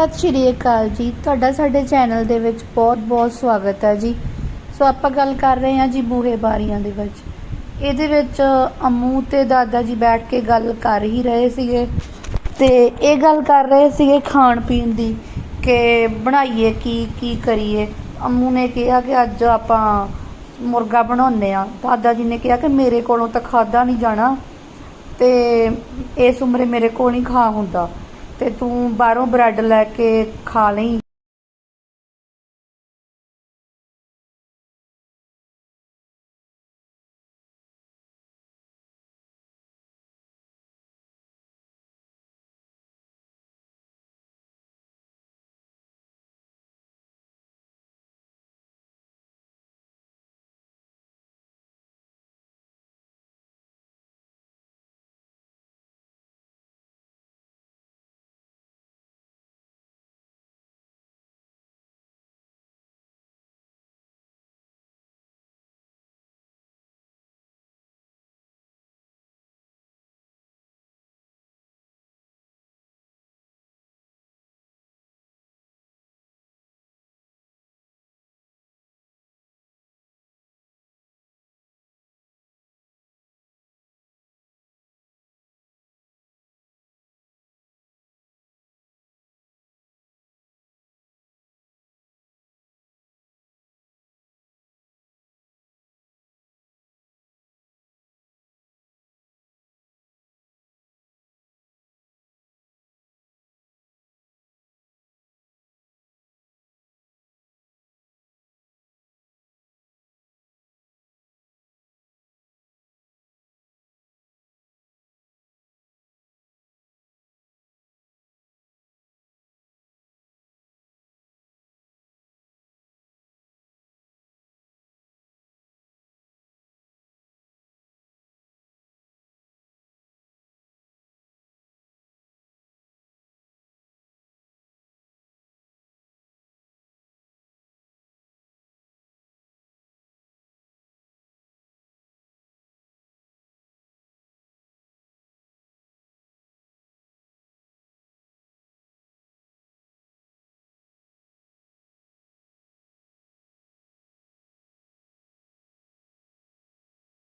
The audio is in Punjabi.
ਸਤਿ ਸ਼੍ਰੀ ਅਕਾਲ ਜੀ। ਤੁਹਾਡਾ ਸਾਡੇ ਚੈਨਲ ਦੇ ਵਿੱਚ ਬਹੁਤ-ਬਹੁਤ ਸਵਾਗਤ ਹੈ ਜੀ। ਸੋ ਆਪਾਂ ਗੱਲ ਕਰ ਰਹੇ ਹਾਂ ਜੀ ਬੂਹੇ ਬਾਰੀਆਂ ਦੇ ਵਿੱਚ। ਇਹਦੇ ਵਿੱਚ ਅੰਮੂ ਤੇ ਦਾਦਾ ਜੀ ਬੈਠ ਕੇ ਗੱਲ ਕਰ ਹੀ ਰਹੇ ਸੀਗੇ ਤੇ ਇਹ ਗੱਲ ਕਰ ਰਹੇ ਸੀਗੇ ਖਾਣ ਪੀਣ ਦੀ ਕਿ ਬਣਾਈਏ, ਕੀ ਕੀ ਕਰੀਏ। ਅੰਮੂ ਨੇ ਕਿਹਾ ਕਿ ਅੱਜ ਆਪਾਂ ਮੁਰਗਾ ਬਣਾਉਂਦੇ ਆ ਦਾਦਾ ਜੀ ਨੇ ਕਿਹਾ ਕਿ ਮੇਰੇ ਕੋਲੋਂ ਤਾਂ ਖਾਦਾ ਨਹੀਂ ਜਾਣਾ ਤੇ ਇਸ ਉਮਰੇ ਮੇਰੇ ਕੋਲ ਨਹੀਂ ਖਾ ਹੁੰਦਾ। ਤੇ ਤੂੰ ਬਾਹਰੋਂ ਬ੍ਰੈਡ ਲੈ ਕੇ ਖਾ ਲਈ।